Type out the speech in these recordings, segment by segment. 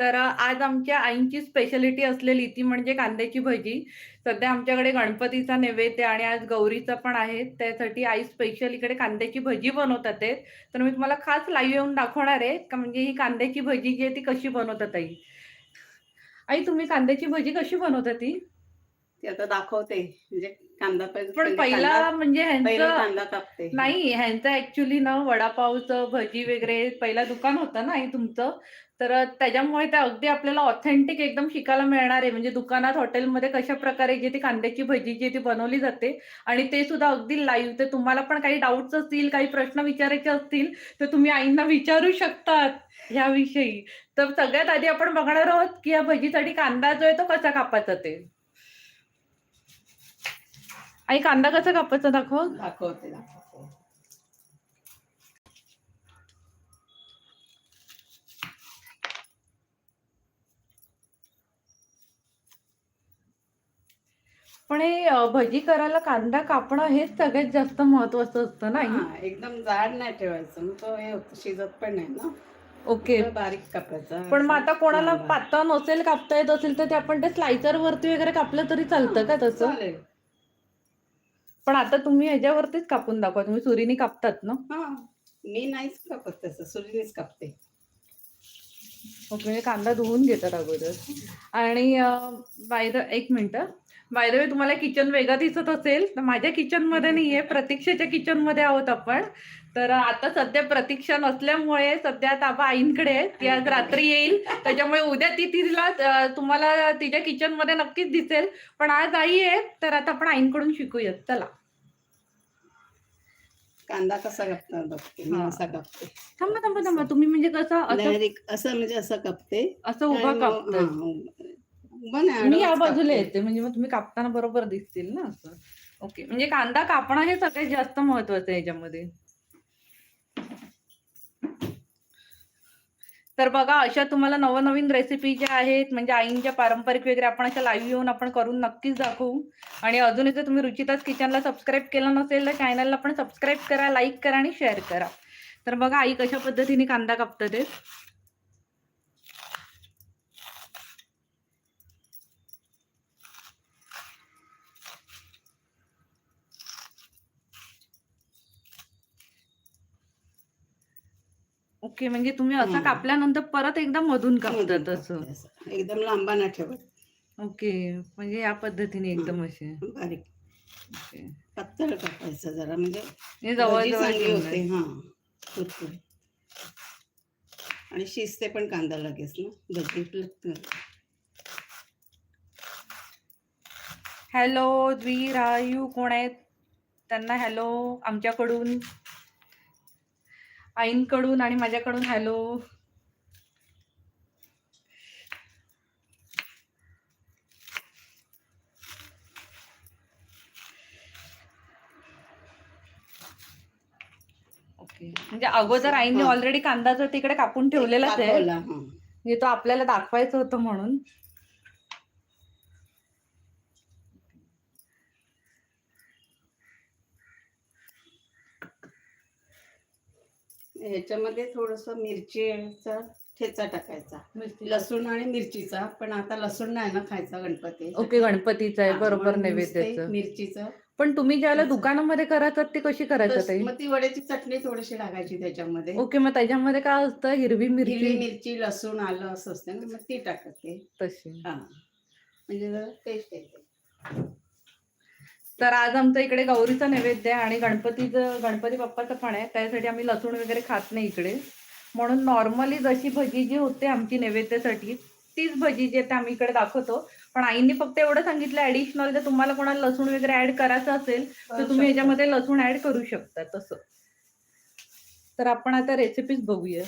तर आज आमच्या आईंची स्पेशालिटी असलेली ती म्हणजे कांद्याची भजी. सध्या आमच्याकडे गणपतीचा नैवेद्य आणि आज गौरीचा पण आहे. त्यासाठी आई स्पेशल इकडे कांद्याची भजी बनवतात आहेत. तर मी तुम्हाला खास लाईव्ह येऊन दाखवणार आहे, का म्हणजे ही कांद्याची भजी जी आहे ती कशी बनवतात आई. आई तुम्ही कांद्याची भजी कशी बनवता ती? ते आता दाखवते. म्हणजे कांदा पण पहिले म्हणजे पहिला ह्यांचं कापते. नाही ह्यांचं ॲक्चुअली ना वडापावचं, भजी वगैरे पहिला दुकान होतं ना आई तुमचं. तर त्याच्यामुळे ते अगदी आपल्याला ऑथेंटिक एकदम शिकायला मिळणार आहे. म्हणजे दुकानात, हॉटेलमध्ये कशा प्रकारे जी ती कांद्याची भजी जी ती बनवली जाते आणि ते सुद्धा अगदी लाईव्ह. ते तुम्हाला पण काही डाऊट्स असतील, काही प्रश्न विचारायचे असतील, तर तुम्ही आईंना विचारू शकतात ह्याविषयी. तर सगळ्यात आधी आपण बघणार आहोत, की या भजीसाठी कांदा जो आहे तो कसा कापायचा ते. आई कांदा कसा कापायचा दाखव? दाखवते, दाखवते. पण हे भजी करायला कांदा कापणं हेच सगळ्यात जास्त महत्त्वाचं असतं ना? हां, एकदम जाड नाही ठेवायचं. मग तो हे होतं, शिजत पण नाही ना. ओके. बारीक कापायचा. पण मग आता कोणाला. पातळ नसेल कापता येत असेल, तर ते आपण ते स्लायसर वरती वगैरे कापलं तरी चालतं का तसं? चालेल. पण आता तुम्ही ह्याच्यावरतीच कापून दाखवा. तुम्ही सुरीने कापतात ना? हां. मी नाहीच कापत तसं. सुरीनेच कापते. ओके. म्हणजे कांदा धुवून घेतात अगोदर. आणि अ, बाय द एक मिनिटं. बाय द वे तुम्हाला किचन वेगळं दिसत असेल, तर माझ्या किचनमध्ये नाहीये, प्रतीक्षेच्या किचनमध्ये आहोत आपण. तर आता सध्या प्रतीक्षा नसल्यामुळे सध्या ताबा आईंकडे आहे. ती आज रात्री येईल. त्याच्यामुळे उद्या ती तिला तुम्हाला तिच्या किचनमध्ये नक्कीच दिसेल. पण आज आई आहे, तर आता आपण आईंकडून शिकूयात. चला. कांदा कसा कापतात बघते. मी. असा कापते. थांबा, थांबा, थांबा. तुम्ही म्हणजे कसं असं म्हणजे असं कापते. असं उभा आणि मी या बाजूला. येते. म्हणजे मग तुम्ही कापताना बरोबर दिसतील ना असं. ओके. म्हणजे कांदा कापणं हे सगळ्यात जास्त महत्त्वाचं आहे ह्याच्यामध्ये. तर बघा अशा तुम्हाला नवनवीन रेसिपी ज्या आहेत, म्हणजे आईंच्या पारंपरिक वगैरे आपण अशा लाईव्ह येऊन आपण करून नक्कीच दाखवू. आणि अजूनही जर तुम्ही रुचिताज किचनला सबस्क्राईब केलं नसेल, तर चॅनलला पण सबस्क्राईब करा, लाईक करा आणि शेअर करा. तर बघा आई कशा पद्धतीने कांदा कापतात ओके. म्हणजे तुम्ही असा. कापल्यानंतर परत एकदा मधून कापतात असं. एकदम लांबा नाही ठेवत. ओके. म्हणजे या पद्धतीने एकदम असे. बारीक. पातळ कापायचं जरा म्हणजे जवळ-जवळ चांगली होते. हां. आणि शिजते पण कांदा लगेच ना. भजी. हॅलो द्वी, रायू कोण आहेत? त्यांना हॅलो आमच्याकडून. आईंकडून आणि माझ्याकडून हॅलो. ओके. म्हणजे अगोदर आईंनी. ऑलरेडी कांदा जो तिकडे कापून ठेवलेलाच आहे. म्हणजे तो आपल्याला दाखवायचं होतं म्हणून. ह्याच्यामध्ये थोडंसं मिरचीचा ठेचा टाकायचा. मिरची लसूण आणि मिरचीचा. पण आता लसूण नाही ना खायचा गणपती. ओके. गणपतीचं आहे बरोबर नैवेद्याचं. मिरचीचं. पण तुम्ही ज्याला. दुकानामध्ये करायचात ती कशी करायचं? मग ती वड्याची चटणी थोडीशी टाकायची त्याच्यामध्ये. ओके. मग त्याच्यामध्ये काय असतं हिरवी हिरवी मिरची मिरची, लसूण, आलं असं असतं ना, मग ती टाकते. तशी. हां. म्हणजे टेस्ट येते. तर आज आमच्या इकडे गौरीचा नैवेद्य आहे आणि गणपतीचं गणपती बाप्पाचं पण आहे. त्यासाठी आम्ही लसूण वगैरे खात नाही इकडे. म्हणून नॉर्मली जशी भजी जी होते आमची नैवेद्यासाठी, तीच भजी जी आहे आम्ही इकडे दाखवतो. पण आईंनी फक्त एवढं सांगितलं ॲडिशनल जर तुम्हाला कोणाला लसूण वगैरे ॲड करायचं असेल, तर तुम्ही शकतो. ह्याच्यामध्ये लसूण ॲड करू शकता तसं. तर आपण आता रेसिपीज बघूया.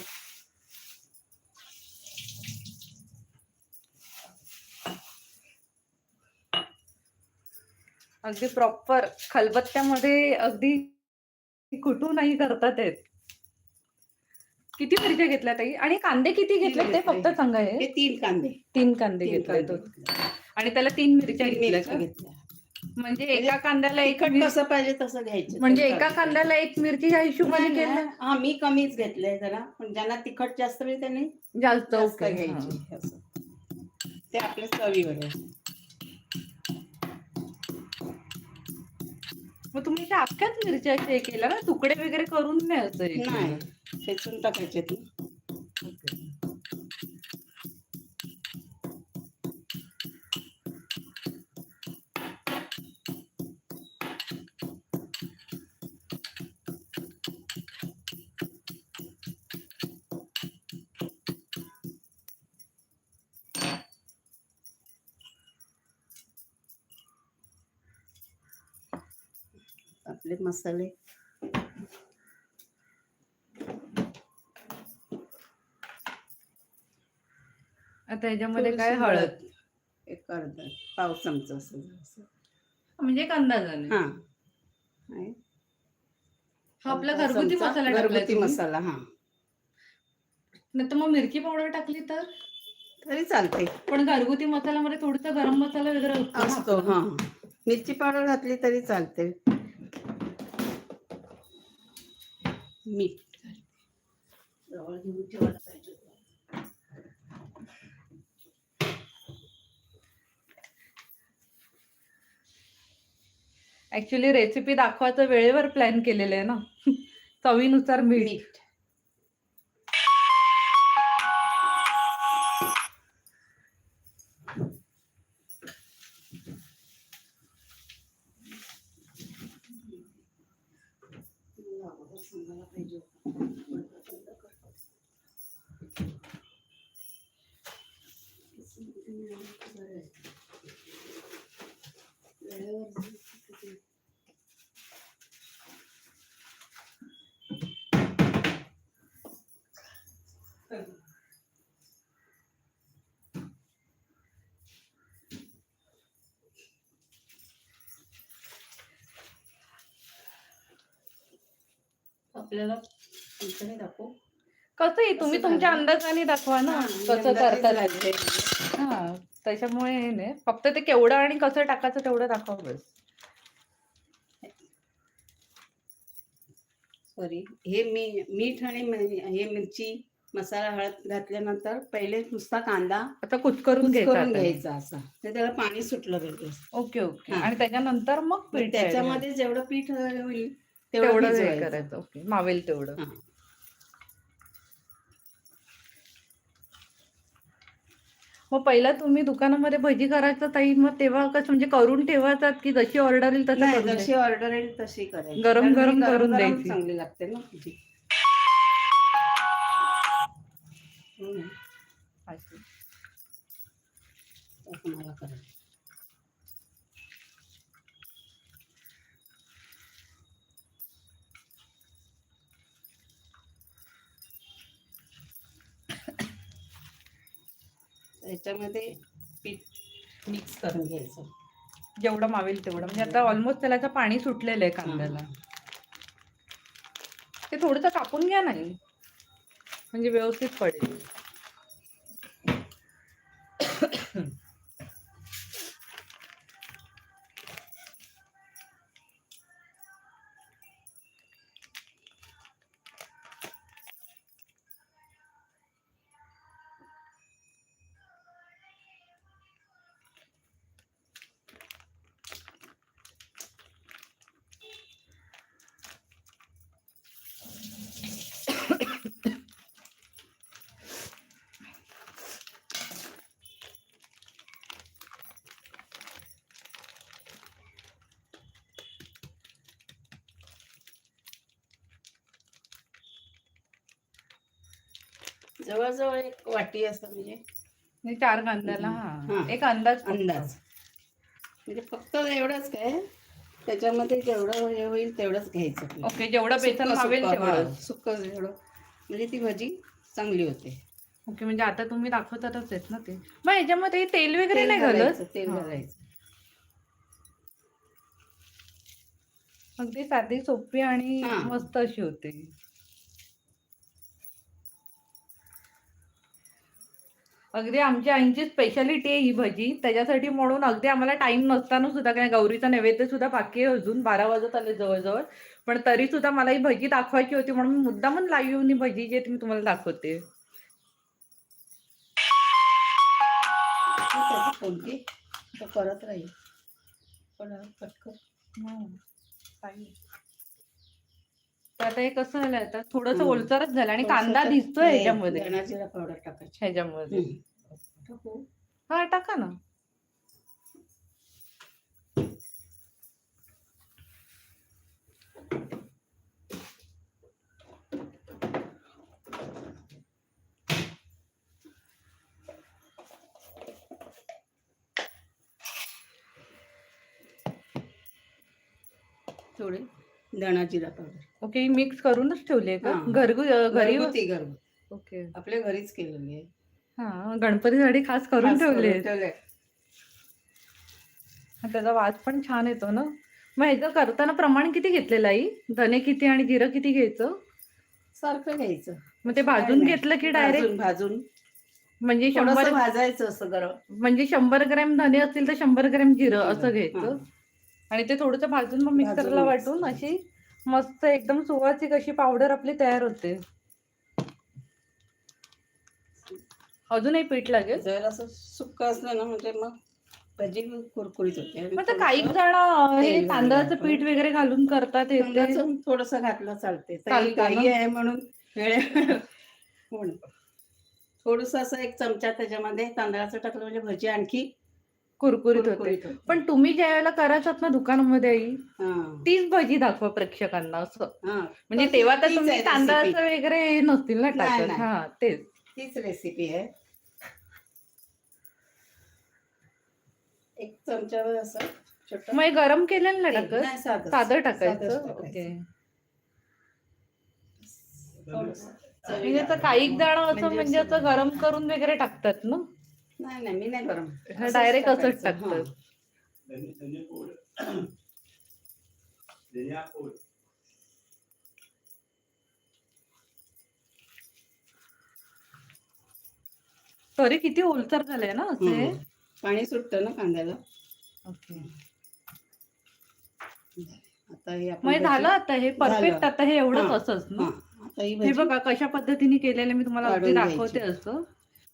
अगदी प्रॉपर खलबत्त्यामध्ये अगदी कुटूनही करतात आहेत. किती मिरच्या घेतल्या ताई? आणि कांदे किती तीन घेतले ते. फक्त सांगा हे? 3 कांदे. 3 कांदे 3 घेतले. आणि त्याला 3 मिरच्या 3 घेतल्या? घेतल्या. म्हणजे एका कांद्याला एक कसं पाहिजे तसं घ्यायचं म्हणजे एका. कांद्याला एक मिरची ह्या हिशोबाने नाही, केलं नाही. हा मी कमीच घेतलंय जरा पण ज्यांना तिखट जास्त पाहिजे त्यांनी जास्त घ्यायची. ते आपल्या चवीवर मग तुम्ही त्या अख्ख्याच मिरच्या हे ना तुकडे वगैरे करून नाही असं नाही ठेचून टाकायचे ती. आपले मसाले. आता याच्यामध्ये काय हळद? एक अर्धा पाव चमचा असं. म्हणजे एक अंदाजाने. हा. हा आपला घरगुती मसाला घरगुती? मसाला हा. नाही तर मग मिरची पावडर टाकली तर? तरी चालते पण घरगुती मसाल्यामध्ये थोडासा गरम मसाला वगैरे असतो. हा. मिरची पावडर घातली तरी चालते मीठ. जवळ घेऊन ठेवायला पाहिजे ऍक्च्युली रेसिपी दाखवायचं वेळेवर प्लॅन केलेलं आहे ना. चवीनुसार मीठ मीठ आपल्याला इकडे दाखवू? कसंही तुम्ही कसं तुमच्या? अंदाजाने दाखवा ना. कसं राहिले. हा त्याच्यामुळे हे नाही. फक्त ते केवढं आणि कसं टाकायचं तेवढं दाखवा बस. सॉरी हे मी मीठ आणि म- हे मिरची मसाला हळद घातल्यानंतर पहिले नुसता कांदा आता कुचकरून करून घ्यायचा. घ्यायचा असा. तर त्याला पाणी सुटलं पाहिजे ओके ओके. हा. आणि त्याच्यानंतर मग मग पीठ त्याच्यामध्ये जेवढं पीठ होईल तेवढं हे. करायचं ओके मावेल तेवढं. मग पहिला तुम्ही दुकानामध्ये भजी करायचं ताई मग तेव्हा कसं म्हणजे करून ठेवायचात की जशी ऑर्डर येईल तसं करून जशी ऑर्डर येईल तशी करायची गरम- गरम करून द्यायची. चांगली लागते ना भजी. मला करायचं. त्याच्यामध्ये पीठ मिक्स करून घ्यायचं. जेवढं मावेल तेवढं. म्हणजे आता ऑलमोस्ट त्याला आता पाणी सुटलेलं आहे कांद्याला. ते थोडंसं कापून घ्या नाही. म्हणजे व्यवस्थित पडेल. जवळजवळ एक वाटी असं म्हणजे आणि चार कांद्याला हा. एक अंदाज. अंदाज म्हणजे फक्त एवढंच काय त्याच्यामध्ये जेवढं हे होईल तेवढंच घ्यायचं. ओके जेवढं बेसन सुक्कं, तेवढं सुक्कं जेवढं म्हणजे ती भजी चांगली होते ओके म्हणजे आता तुम्ही दाखवतातच आहेत ना ते मग ह्याच्यामध्ये तेल वगैरे नाही घालत तेल. घालायचं अगदी साधी सोपी आणि. मस्त अशी होते अगदी आमच्या आईंची स्पेशालिटी आहे ही भजी. त्याच्यासाठी म्हणून अगदी आम्हाला टाइम नसताना सुद्धा काय गौरीचा नैवेद्य सुद्धा बाकी आहे अजून. बारा वाजत आले जवळजवळ. पण तरी सुद्धा मला ही भजी दाखवायची होती म्हणून मी मुद्दामून लाईव्ह येऊन ही भजी जे ती मी तुम्हाला दाखवते. कोणती? करत राहील. पण पटकन. तर आता हे कसं झालं आता थोडस हम्म. ओलसरच झालं आणि कांदा दिसतोय हे ह्याच्यामध्ये पावडर टाकायची ह्याच्यामध्ये हम्म. टाकू. हा टाका ना थोडे धणा जिरा पावडर ओके मिक्स करूनच ठेवली का? हा. घरगु घरी घरगुती घरगुती ओके. आपल्या घरीच केलेली आहे. हा गणपतीसाठी खास करून खास ठेवले ठेवलंय. त्याचा वास पण छान येतो ना? मग ह्याचं करताना प्रमाण किती घेतलेलं आई धने किती आणि जिरं किती घ्यायचं? सारखं घ्यायचं. मग ते भाजून नाही. घेतलं की डायरेक्ट भाजून भाजून. म्हणजे शंभर भाजायचं असं गरम. म्हणजे शंभर ग्रॅम धने असतील तर शंभर ग्रॅम जिरं असं जिरं, घ्यायचं. हा. आणि ते थोडंसं भाजून मग मिक्सरला वाटून अशी मस्त एकदम सुवासिक अशी पावडर आपली तयार होते. अजूनही पीठ लागेल? जर असं सुक्क असलं ना म्हणजे मग भजी कुरकुरीत होते. मग तर काही जण हे तांदळाचं पीठ वगैरे घालून करतात थोडंसं घातलं चालते? गाई आहे म्हणून थोडस असं एक चमचा त्याच्यामध्ये तांदळाचं टाकलं म्हणजे भजी आणखी कुरकुरीत होते कुरकुरीत होते. पण तुम्ही ज्या वेळेला करायचात ना दुकानामध्ये आई हा, तीच भजी दाखवा प्रेक्षकांना असं हा. म्हणजे तर तेव्हा तर तीच तुम्ही आहे तांदळाचं recipe. वगैरे हे नसतील ना नाही, टाकत नाही. हा तेच तीच रेसिपी आहे एक चमच्यावर असं छोटं मग हे गरम केलेलं नाही तेल. टाकत नाही, साधं साधं साधंच टाकायचं टाकायचं. ओके थोडंसं म्हणजे. आता काही जण असं म्हणजे म्हणजे असं गरम करून वगैरे टाकतात ना नाही नाही मी नाही गरम. डायरेक्ट असंच टाकतात. तरी किती ओलसर झालंय ना असे? पाणी सुटतं ना कांद्याला. ओके. आता हे आपण मग भजी- झालं आता हे परफेक्ट झालं. आता हे एवढंच हा, असंच ना? हा, आता ही हे भजी बघा कशा पद्धतीने केलेलं मी तुम्हाला अगदी काढून दाखवते घ्यायची. असं.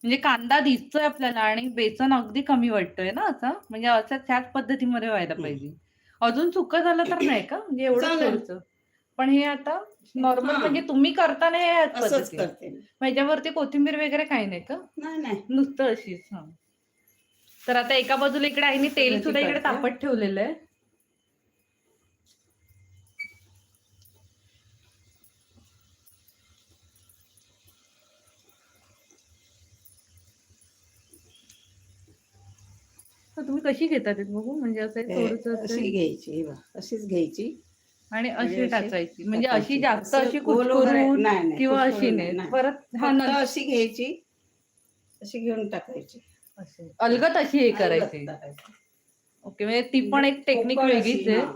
म्हणजे कांदा दिसतोय आपल्याला आणि बेसन अगदी कमी वाटतोय ना असं म्हणजे असं त्याच पद्धतीमध्ये व्हायला. पाहिजे अजून सुक झालं तर नाही का म्हणजे एवढं. थोडंसं. पण हे आता नॉर्मल. म्हणजे तुम्ही करताना हे करते. ह्याच्यावरती कोथिंबीर वगैरे काही नाही का नाही नुसतं अशीच हा तर आता एका बाजूला इकडे आईने तेल सुद्धा इकडे. तापत ठेवलेलं आहे तुम्ही कशी घेता ते बघू म्हणजे असं थोडस अशी घ्यायची हे बघ, अशीच घ्यायची आणि म्हणजे अशी अशी टाकायची म्हणजे अशी टाकायची. जास्त असं अशी गोल वगैरे- कुचकुरून नाही, नाही, किंवा अशी नाही नाही. परत हा फक्त नंतर अशी घ्यायची अशी घेऊन टाकायची. अलगत अशी हे करायची टाकायची. ओके म्हणजे ती पण एक टेक्निक पोकळ वेगळीच आहे हा.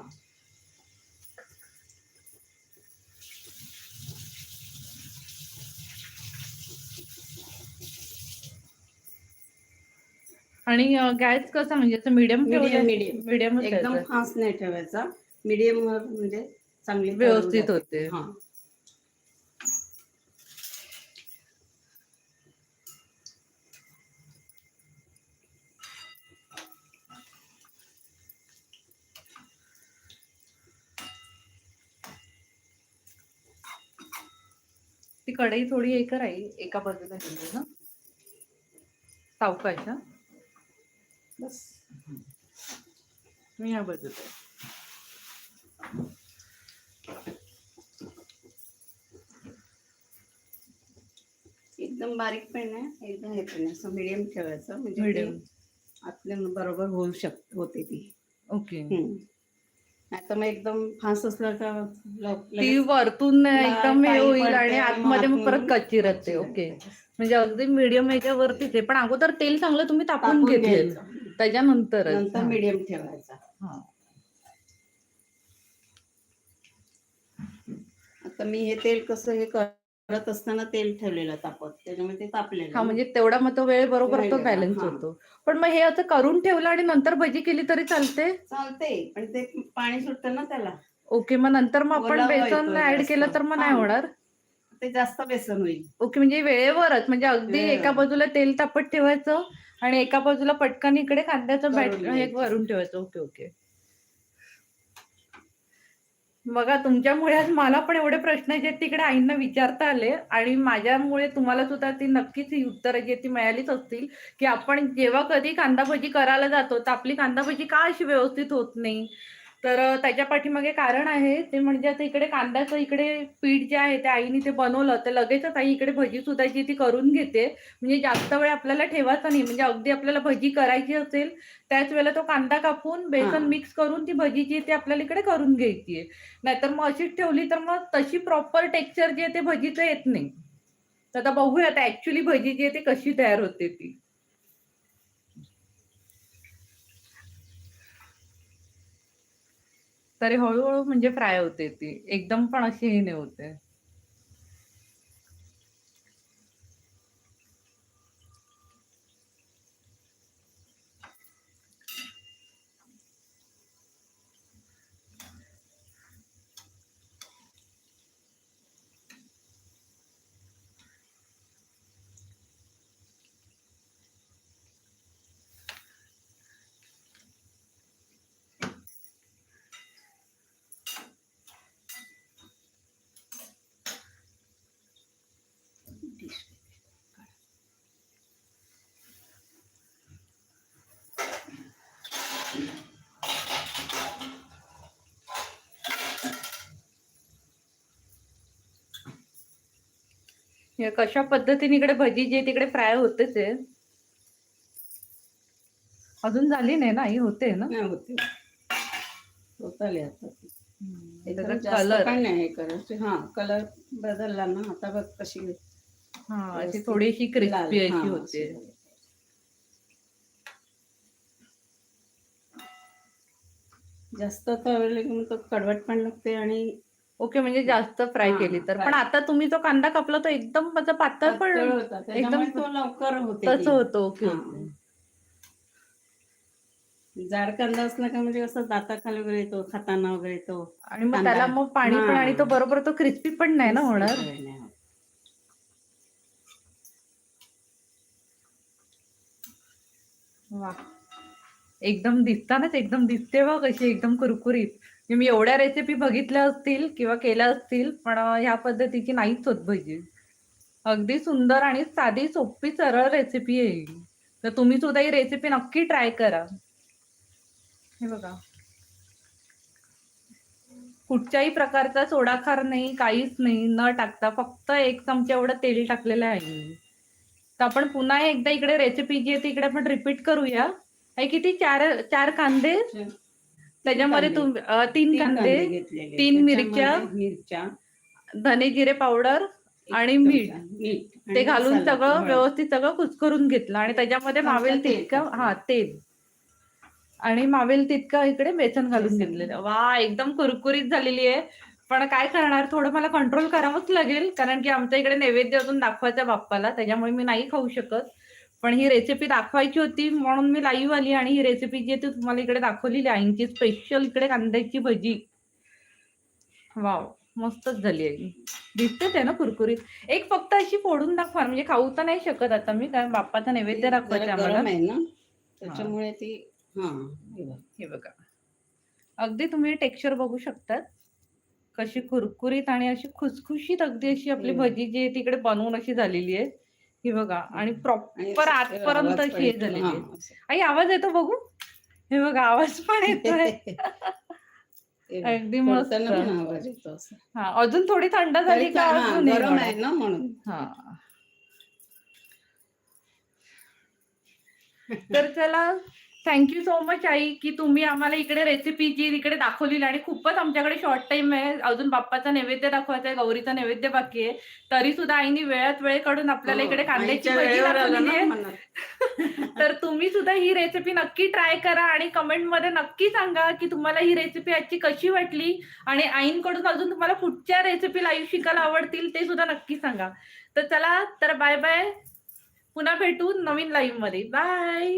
आणि गॅस कसा म्हणजे असं मीडियम medium. मीडियम एकदम फास्ट नाही ठेवायचा. मीडियम वर म्हणजे चांगली व्यवस्थित. होते. हा. ती कढई थोडी हे कराई एका बाजूला गेली ना. सावकाश बस. मी या बाजूला एकदम बारीक पण नाही एकदम हे पण नाही असं मीडियम ठेवायचं. म्हणजे Medium. आपल्याला बरोबर होऊ शक होते ती. ओके नाही तर मग एकदम असलं का? ती वरतून एकदम हे होईल आणि आतमध्ये मग परत कच्ची राहते ओके. म्हणजे अगदी मीडियम ह्याच्यावरतीच आहे. पण अगोदर तेल चांगलं तुम्ही तापून घेतले. त्याच्यानंतर नंतर मीडियम ठेवायचा. आता मी हे तेल कसं हे करत असताना तेल ठेवलेलं तापत त्याच्यामुळे ते तापलेलं हा म्हणजे तेवढा मग तो वेळ बरोबर तो बॅलन्स हा. होतो पण मग हे असं करून ठेवलं आणि नंतर भजी केली तरी चालते चालते पण ते पाणी सुटतं ना त्याला ओके मग नंतर मग आपण ओलावा बेसन ऍड जास्त. केलं तर मग नाही हा. होणार ते जास्त बेसन होईल ओके म्हणजे वेळेवरच म्हणजे अगदी वेळेवर. एका बाजूला तेल तापत ठेवायचं आणि एका बाजूला पटकन इकडे कांद्याचं करून बॅट हे घ्यायचं. करून ठेवायचं ओके ओके बघा तुमच्यामुळे आज मला पण एवढे प्रश्न जे तिकडे आईंना विचारता आले आणि माझ्यामुळे तुम्हाला सुद्धा ती नक्कीच ही उत्तरं जी ती मिळालीच असतील की आपण जेव्हा कधी कांदा भजी करायला जातो तर आपली कांदा भजी का अशी व्यवस्थित होत नाही? तर त्याच्या पाठीमागे कारण आहे ते म्हणजे आता इकडे कांद्याचं इकडे पीठ जे आहे ते आईने ते बनवलं तर लगेचच आई इकडे भजी सुद्धा जी ती करून घेते. म्हणजे जास्त वेळ आपल्याला ठेवायचा नाही म्हणजे अगदी आपल्याला भजी करायची असेल त्याच वेळेला तो कांदा कापून बेसन. मिक्स करून ती भजी जी ती आपल्याला इकडे करून घ्यायची आहे. नाहीतर मग अशीच ठेवली तर मग तशी प्रॉपर टेक्स्चर जे आहे ते भजीचं येत नाही. तर आता बघूया आता ऍक्च्युली भजी जी आहे ती कशी तयार होते ती. तरी हळूहळू म्हणजे फ्राय होते ती. एकदम पण अशी हे नाही होते. हे कशा पद्धतीने इकडे भजी जी तिकडे फ्राय होतेच आहे अजून झाली नाही ना ही होते ना? नाही होते आता. कलर नाही हे करायचे हा कलर बदलला ना. आता बघ कशी हा अशी व्यवस्थित थोडीशी लाल. क्रिस्पी हा, अशी होते. अशी. जास्त तळले की मग तो कडवट पण लागते आणि ओके म्हणजे जास्त फ्राय हा, केली तर fry. पण आता तुम्ही जो कांदा कापला तो एकदम माझा पातळ पातळ पण होता त्याच्यामुळे एकदम तो लवकर होते तसं ती. होतं ओके हा. जाड कांदा असला का म्हणजे कसं दाताखाली वगैरे येतो खाताना वगैरे येतो आणि मग कांदा. त्याला मग पाणी पण हा. आणि तो बरोबर तो क्रिस्पी पण नाही ना होणार नाही होत. वा एकदम दिसतानाच एकदम दिसते बघ कशी एकदम कुरकुरीत म्हणजे मी एवढ्या रेसिपी बघितल्या असतील किंवा केल्या असतील पण ह्या पद्धतीची नाहीच होत भजी अगदी सुंदर आणि साधी सोपी सरळ रेसिपी आहे तर तुम्ही सुद्धा ही रेसिपी नक्की ट्राय करा. हे बघा. कुठच्याही प्रकारचा सोडाखार नाही काहीच नाही न टाकता फक्त एक चमचा एवढं तेल टाकलेलं आहे. तर आपण पुन्हा एकदा इकडे रेसिपी जी आहे ती इकडे आपण रिपीट करूया. हे किती? चार चार कांदे? त्याच्यामध्ये कांदे. तुम अं, तीन तीन कांदे घेतलेले तीन त्याच्यामध्ये मिरच्या, मिरच्या धने जिरे पावडर एक आणि चमचा मीठ. मीठ ते आणि घालून मसाला, सगळं हळद. व्यवस्थित सगळं कुचकरून घेतलं आणि त्याच्यामध्ये चमचा मावेल तेल तितकं. हा तेल आणि मावेल तितकं इकडे बेसन घालून बेसन. घेतलेलं वा एकदम कुरकुरीत झालेली आहे पण काय करणार थोडं मला कंट्रोल करावंच लागेल कारण की आमच्या इकडे नैवेद्य अजून दाखवायचा बाप्पाला त्याच्यामुळे मी नाही खाऊ शकत पण ही रेसिपी दाखवायची होती म्हणून मी लाईव्ह आली आणि ही रेसिपी जी आहे ती तुम्हाला इकडे दाखवलेली आहे. आईंची स्पेशल इकडे कांद्याची भजी. वाव मस्तच झाली आहे. दिसतेच आहे ना कुरकुरीत. एक फक्त अशी फोडून दाखवा म्हणजे खाऊ तर नाही शकत आता मी कारण बाप्पाचा नैवेद्य दाखवायचा जरा आम्हाला. त्याच्यामुळे ती हा. बघ. अगदी तुम्ही टेक्स्चर बघू शकतात. कशी कुरकुरीत आणि अशी खुसखुशीत अगदी अशी आपली. भजी जी आहे तिकडे बनवून अशी झालेली आहे. ही बघा आणि प्रॉपर आजपर्यंत हे. झालेली. आई आवाज येतो बघू हे बघा आवाज पण येतोय. अगदी मस्त आवाज येतो. हा अजून थोडी थंड झाली का अजून गरम? आहे ना म्हणून हा तर चला थँक्यू सो मच आई की तुम्ही आम्हाला इकडे रेसिपी जी इकडे दाखवली आणि खूपच आमच्याकडे शॉर्ट टाइम आहे. अजून बाप्पाचा नैवेद्य दाखवायचा आहे गौरीचा नैवेद्य बाकी आहे. तरी सुद्धा आईने वेळात वेळ काढून आपल्याला इकडे कांद्याची भजी दाखवलेली ना आहे. तर तुम्ही सुद्धा ही रेसिपी नक्की ट्राय करा आणि कमेंटमध्ये नक्की सांगा की तुम्हाला ही रेसिपी आजची कशी वाटली आणि आईंकडून अजून तुम्हाला कुठच्या रेसिपी लाईव्ह शिकायला आवडतील ते सुद्धा नक्की सांगा. तर चला तर बाय बाय पुन्हा भेटू नवीन लाईव्हमध्ये. बाय